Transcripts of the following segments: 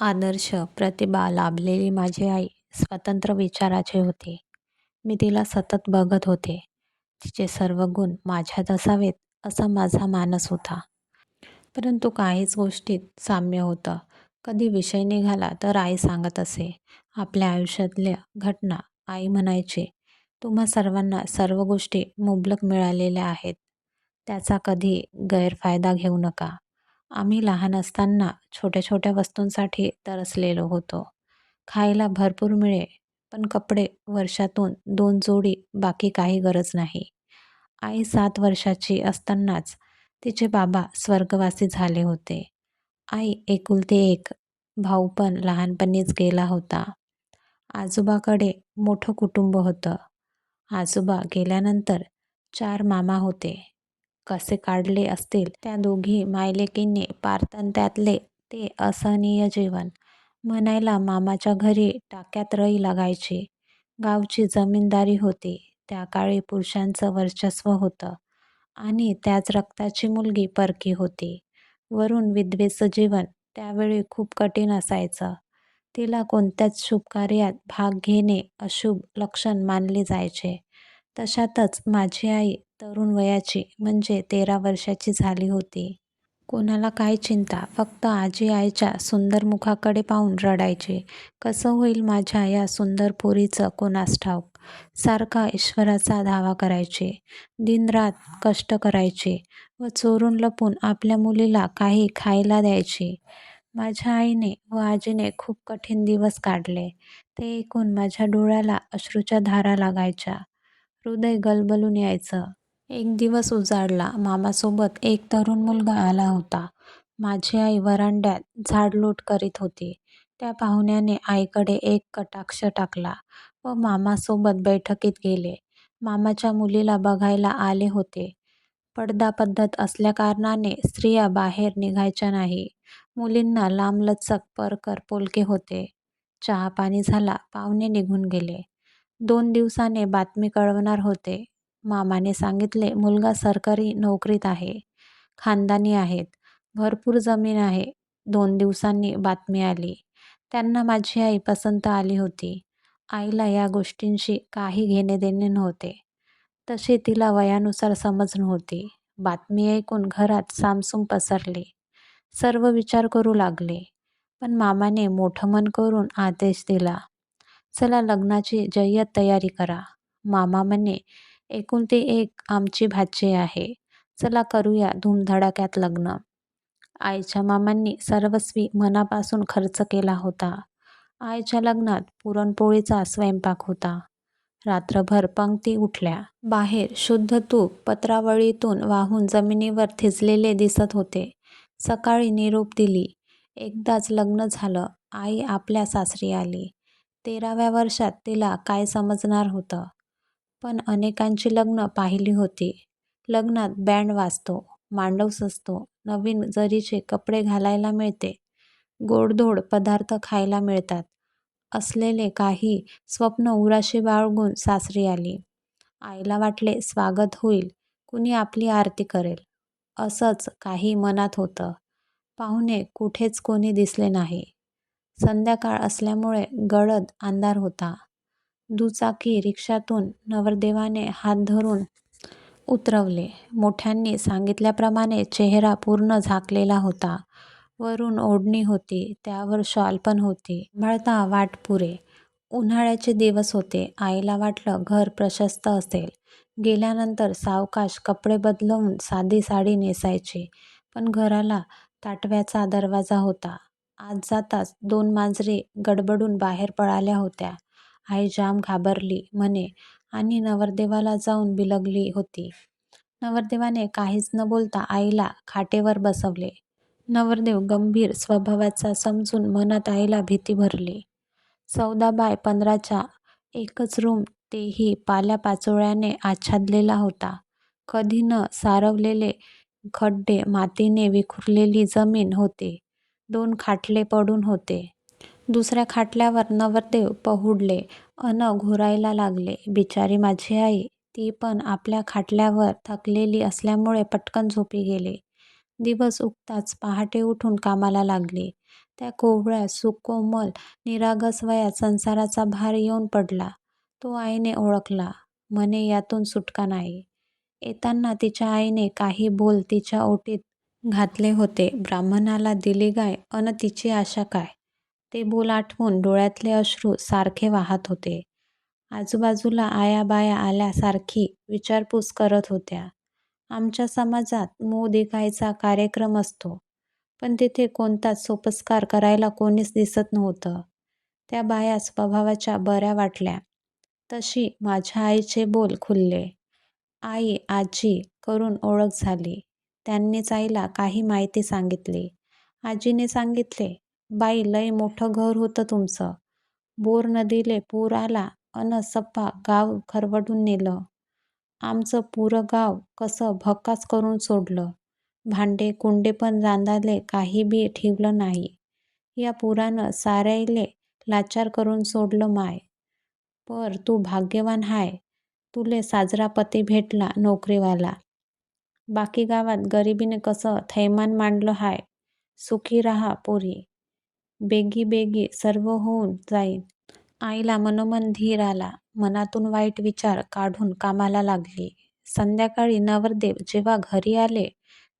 आदर्श प्रतिभा लाभलेली माझी आई स्वतंत्र विचाराची होती. मी तिला सतत बघत होते. तिचे सर्व गुण माझ्यात असावेत असा माझा मानस होता. परंतु काहीच गोष्टीत साम्य होतं. कधी विषय निघाला तर आई सांगत असे आपल्या आयुष्यातल्या घटना. आई म्हणायची, तुम्हा सर्वांना सर्व गोष्टी मुबलक मिळालेल्या आहेत. त्याचा कधी गैरफायदा घेऊ नका. आम्ही लहान असताना छोट्या छोट्या वस्तूंसाठी तरसलेलो होतो. खायला भरपूर मिळे, पण कपडे वर्षातून दोन जोडी बाकी काही गरज नाही. आई सात वर्षाची असतानाच तिचे बाबा स्वर्गवासी झाले होते. आई एकुलते एक, भाऊ पण लहानपणीच गेला होता. आजोबाकडे मोठं कुटुंब होतं. आजोबा गेल्यानंतर चार मामा होते. कसे काढले असतील त्या दोघी मायलेकींनी पारतंत्यातले ते असहनीय जीवन. म्हणायला मामाच्या घरी टाक्यात रई लागायची. गावची जमीनदारी होती. त्या काळी पुरुषांचं वर्चस्व होतं आणि त्याच रक्ताची मुलगी परकी होती. वरून विधवेचं जीवन त्यावेळी खूप कठीण असायचं. तिला कोणत्याच शुभकार्यात भाग घेणे अशुभ लक्षण मानले जायचे. तशातच माझी आई तरुण वयाची म्हणजे तेरा वर्षाची झाली होती. कोणाला काय चिंता, फक्त आजी आईच्या सुंदर मुखाकडे पाहून रडायची. कसं होईल माझ्या या सुंदर पोरीचं कोणास ठाऊक. सारखा ईश्वराचा धावा करायचे दिनरात कष्ट करायचे व चोरून लपून आपल्या मुलीला काही खायला द्यायची. माझ्या आईने व आजीने खूप कठीण दिवस काढले. ते ऐकून माझ्या डोळ्याला अश्रूच्या धारा लागायच्या. हृदय गलबलून यायचं. एक दिवस उजाडला. मामासोबत एक तरुण मुलगा आला होता. माझी आई व्हरांड्यात झाडलोट करीत होती. त्या पाहुण्याने आईकडे एक कटाक्ष टाकला व मामासोबत बैठकीत गेले. मामाच्या मुलीला बघायला आले होते. पडदा पद्धत असल्याकारणाने स्त्रिया बाहेर निघायच्या नाही. मुलींना लांबलचक परकर पोलके होते. चहापाणी झाला. पाहुणे निघून गेले. दोन दिवसाने बातमी कळवणार होते. मामाने सांगितले मुलगा सरकारी नोकरीत आहे. खानदानी आहेत. भरपूर जमीन आहे. दोन दिवसांनी बातमी आली. त्यांना माझी आई पसंत आली होती. आईला या गोष्टींशी काही घेणेदेणे नव्हते. तशी तिला वयानुसार समज नव्हती. बातमी ऐकून घरात सामसूम पसरली. सर्व विचार करू लागले. पण मामाने मोठं मन करून आदेश दिला. चला लग्नाची जय्यत तयारी करा. मामा म्हणे एकूण ते एक आमची भाची आहे. चला करूया धूमधडाक्यात लग्न. आईच्या मामांनी सर्वस्वी मनापासून खर्च केला होता. आईच्या लग्नात पुरणपोळीचा स्वयंपाक होता. रात्रभर पंक्ती उठल्या. बाहेर शुद्ध तूप पत्रावळीतून वाहून जमिनीवर थिजलेले दिसत होते. सकाळी निरोप दिली. एकदाच लग्न झालं. आई आपल्या सासरी आली. तेराव्या वर्षात तिला काय समजणार होतं. पण अनेकांची लग्न पाहिली होती. लग्नात बँड वाजतो. मांडव सजतो. नवीन जरीचे कपडे घालायला मिळते. गोडधोड पदार्थ खायला मिळतात. असलेले काही स्वप्न उराशी बाळगून सासरी आली. आईला वाटले स्वागत होईल. कुणी आपली आरती करेल. असंच काही मनात होतं. पाहुणे कुठेच कोणी दिसले नाही. संध्याकाळ असल्यामुळे गडद अंधार होता. दुचाकी रिक्षातून नवरदेवाने हात धरून उतरवले. मोठ्यांनी सांगितल्याप्रमाणे चेहरा पूर्ण झाकलेला होता. वरून ओढणी होती. त्यावर शॉल पण होती. सांभाळता वाट पुरे. उन्हाळ्याचे दिवस होते. आईला वाटलं घर प्रशस्त असेल. गेल्यानंतर सावकाश कपडे बदलवून साधी साडी नेसायची. पण घराला ताटव्याचा दरवाजा होता. आत जाताच दोन मांजरी गडबडून बाहेर पळाल्या होत्या. आई जाम घाबरली म्हणे आणि नवरदेवाला जाऊन बिलगली होती. नवरदेवाने काहीच न बोलता आईला खाटेवर बसवले. नवरदेव गंभीर स्वभावाचा समजून मनात आईला भीती भरली. चौदा बाय पंधराचा एकच रूम तेही पाल्यापाचोळ्याने आच्छादलेला होता. कधी न सारवलेले खड्डे, मातीने विखुरलेली जमीन होती. दोन खाटले पडून होते. दुसऱ्या खाटल्यावर नवरदेव पहुडले अन घोरायला लागले. बिचारी माझी आई. ती पण आपल्या खाटल्यावर थकलेली असल्यामुळे पटकन झोपी गेली. दिवस उगताच पहाटे उठून कामाला लागली. त्या कोवळ्या, सुकोमल, निरागस वयात संसाराचा भार येऊन पडला. तो आईने ओळखला. म्हणे यातून सुटका नाही. येताना तिच्या आईने काही बोल तिच्या ओटीत घातले होते. ब्राह्मणाला दिली गाय अन तिची आशा काय? ते बोल आठवून डोळ्यातले अश्रू सारखे वाहत होते. आजूबाजूला आया-बाया आल्यासारखी विचारपूस करत होत्या. आमच्या समाजात मुदिकायचा कार्यक्रम असतो. पण तिथे कोणताच सोपस्कार करायला कोणीच दिसत नव्हतं. त्या बाया स्वभावाच्या बऱ्या वाटल्या. तशी माझ्या आईचे बोल खुलले. आई, आजी करून ओळख झाली. त्यांनीच आईला काही माहिती सांगितली. आजीने सांगितले, बाई लय मोठं घर होतं तुमचं. बोर नदीले पूर आला अन सप्पा गाव खरवडून नेलं. आमचं पुरं गाव कसं भकास करून सोडलं. भांडे कुंडे पण रांधाले काही बी ठिवलं नाही. या पुरानं साऱ्याले लाचार करून सोडलं माय. पर तू भाग्यवान हाय. तुले साजरा पती भेटला नोकरीवाला. बाकी गावात गरिबीने कसं थैमान मांडलं हाय. सुखी रहा पोरी. बेगी बेगी सर्व होऊन जाईन. आईला मनोमन धीर आला. मनातून वाईट विचार काढून कामाला लागली. संध्याकाळी नवरदेव जेव्हा घरी आले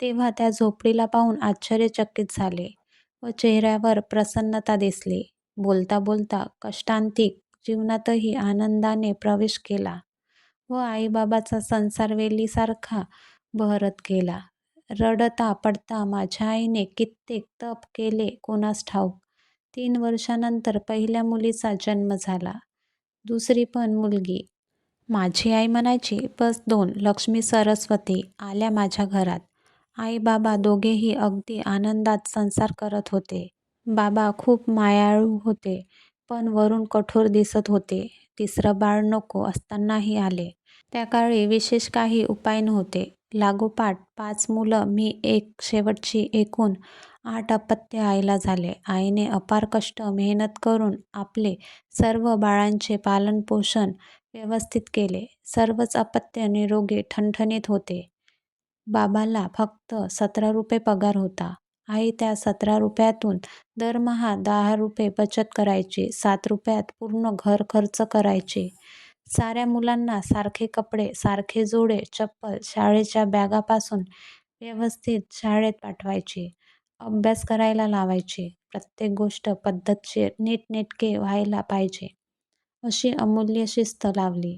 तेव्हा त्या झोपडीला पाहून आश्चर्यचकित झाले व चेहऱ्यावर प्रसन्नता दिसली. बोलता बोलता कष्टांतिक जीवनातही आनंदाने प्रवेश केला व आईबाबाचा संसार वेलीसारखा बहरत गेला. रडता पडता माझ्या आईने कित्येक तप केले कोणास ठाऊक. तीन वर्षानंतर पहिल्या मुलीचा जन्म झाला. दुसरी पण मुलगी. माझी आई म्हणायची बस दोन लक्ष्मी सरस्वती आल्या माझ्या घरात. आई बाबा दोघेही अगदी आनंदात संसार करत होते. बाबा खूप मायाळू होते पण वरून कठोर दिसत होते. तिसरं बाळ नको असतानाही आले. त्याकाळी विशेष काही उपाय नव्हते. लागोपाठ पाच मुलं मी एक शेवटची एकूण आठ अपत्य आईला झाले. आईने अपार कष्ट मेहनत करून आपले सर्व बाळांचे पालनपोषण व्यवस्थित केले. सर्वच अपत्य निरोगी ठणठणीत होते. बाबाला फक्त सतरा रुपये पगार होता. आई त्या सतरा रुपयातून दरमहा दहा रुपये बचत करायची. सात रुपयात पूर्ण घर खर्च करायची. साऱ्या मुलांना सारखे कपडे, सारखे जोडे चप्पल, शाळेच्या बॅगापासून व्यवस्थित शाळेत पाठवायची. अभ्यास करायला लावायचे प्रत्येक गोष्ट पद्धतशीर नीटनेटके व्हायला पाहिजे अशी अमूल्य शिस्त लावली.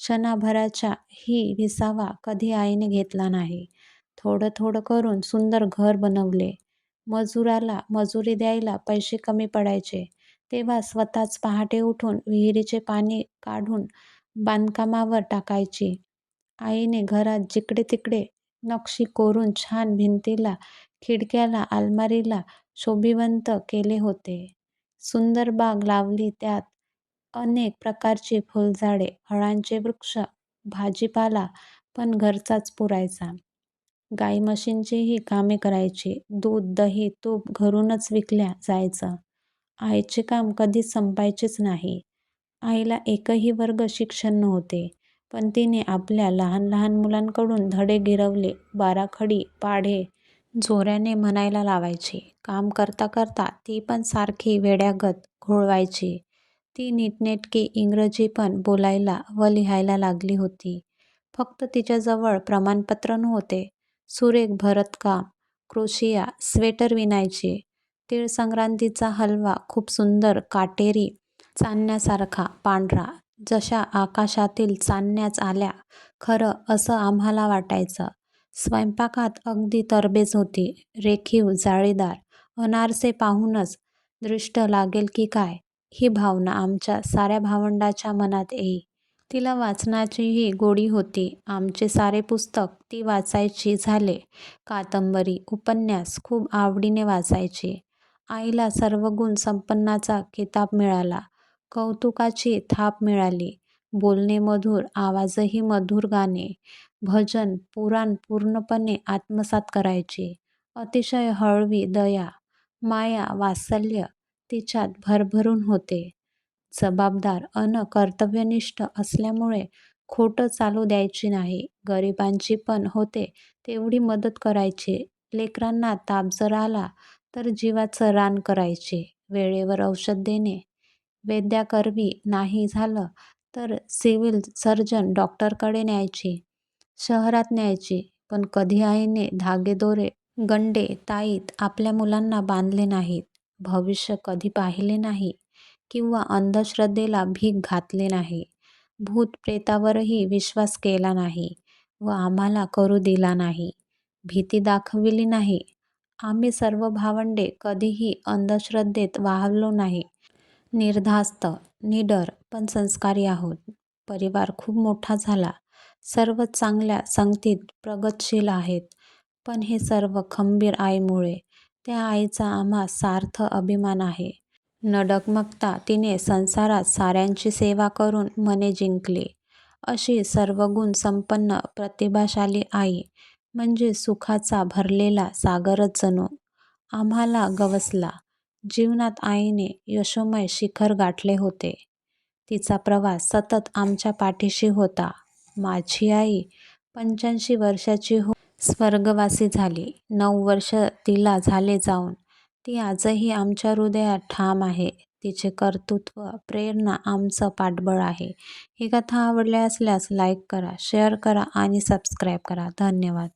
क्षणाभराचा ही विसावा कधी आईने घेतला नाही. थोडं थोडं करून सुंदर घर बनवले. मजुराला मजुरी द्यायला पैसे कमी पडायचे तेव्हा स्वतःच पहाटे उठून विहिरीचे पाणी काढून बांधकामावर टाकायची. आईने घरात जिकडे तिकडे नक्षी कोरून छान भिंतीला, खिडक्याला, अलमारीला शोभिवंत केले होते. सुंदर बाग लावली त्यात अनेक प्रकारची फुलझाडे, फळांचे वृक्ष, भाजीपाला पण घरचाच पुरायचा. गाई-म्हशींचीही कामे करायची. दूध, दही, तूप घरूनच विकल्या जायचं. आईचे काम कधीच संपायचेच नाही. आईला एकही वर्ग शिक्षण नव्हते. पण तिने आपल्या लहान लहान मुलांकडून धडे गिरवले. बाराखडी, पाढे जोऱ्याने म्हणायला लावायची. काम करता करता ती पण सारखी वेड्यागत घोळवायची. ती नीटनेटकी इंग्रजी पण बोलायला व लिहायला लागली होती. फक्त तिच्याजवळ प्रमाणपत्र नव्हते. सुरेख भरतकाम, क्रोशिया, स्वेटर विणायची. तीळसंक्रांतीचा हलवा खूप सुंदर काटेरी चांदण्यासारखा पांढरा. जशा आकाशातील चांदण्याच आल्या खरं असं आम्हाला वाटायचं. स्वयंपाकात अगदी तरबेज होती. रेखीव जाळीदार अनारसे पाहूनच दृष्ट लागेल की काय, ही भावना आमच्या साऱ्या भावंडाच्या मनात येई. तिला वाचनाचीही गोडी होती. आमचे सारे पुस्तक ती वाचायची झाले कादंबरी, उपन्यास खूप आवडीने वाचायची. आईला सर्वगुण संपन्नाचा किताब मिळाला. कौतुकाची थाप मिळाली. बोलणे मधुर, आवाजही मधुर गाणे, भजन, पुराण पूर्णपणे आत्मसात करायची. अतिशय हळवी दया, माया, वात्सल्य तिच्यात भरभरून होते. जबाबदार अन कर्तव्यनिष्ठ असल्यामुळे खोटं चालू द्यायची नाही. गरिबांची पण होते तेवढी मदत करायची. लेकरांना ताप जर आला तर जीवाचं रान करायचे वेळेवर औषध देणे वैद्याकरवी नाही झालं तर सिव्हिल सर्जन डॉक्टरकडे न्यायची शहरात न्यायची पण कधी आईने धागेदोरे गंडे ताईत आपल्या मुलांना बांधले नाहीत भविष्य कधी पाहिले नाही किंवा अंधश्रद्धेला भीक घातले नाही भूत प्रेतावरही विश्वास केला नाही व आम्हाला करू दिला नाही भीती दाखविली नाही. आम्ही सर्व भावंडे कधीही अंधश्रद्धेत वाहलो नाही. निर्धास्त निडर पण संस्कारी आहोत. परिवार खूप मोठा झाला. सर्व चांगल्या संगतीत प्रगतशील आहेत. पण हे सर्व खंबीर आईमुळे त्या आईचा आम्हा सार्थ अभिमान आहे. न डगमगता तिने संसारात साऱ्यांची सेवा करून मने जिंकली. अशी सर्वगुण संपन्न प्रतिभाशाली आई म्हणजे सुखाचा भरलेला सागरच जणू. आम्हाला गवसला जीवनात आईने यशोमय शिखर गाठले होते. तिचा प्रवास सतत आमच्या पाठीशी होता. माझी आई पंच्याऐंशी वर्षाची हो स्वर्गवासी झाली. नऊ वर्ष तिला झाले जाऊन. ती आजही आमच्या हृदयात ठाम आहे. तिचे कर्तृत्व प्रेरणा आमचं पाठबळ आहे. ही कथा आवडली असल्यास लाईक करा शेअर करा आणि सबस्क्राईब करा. धन्यवाद.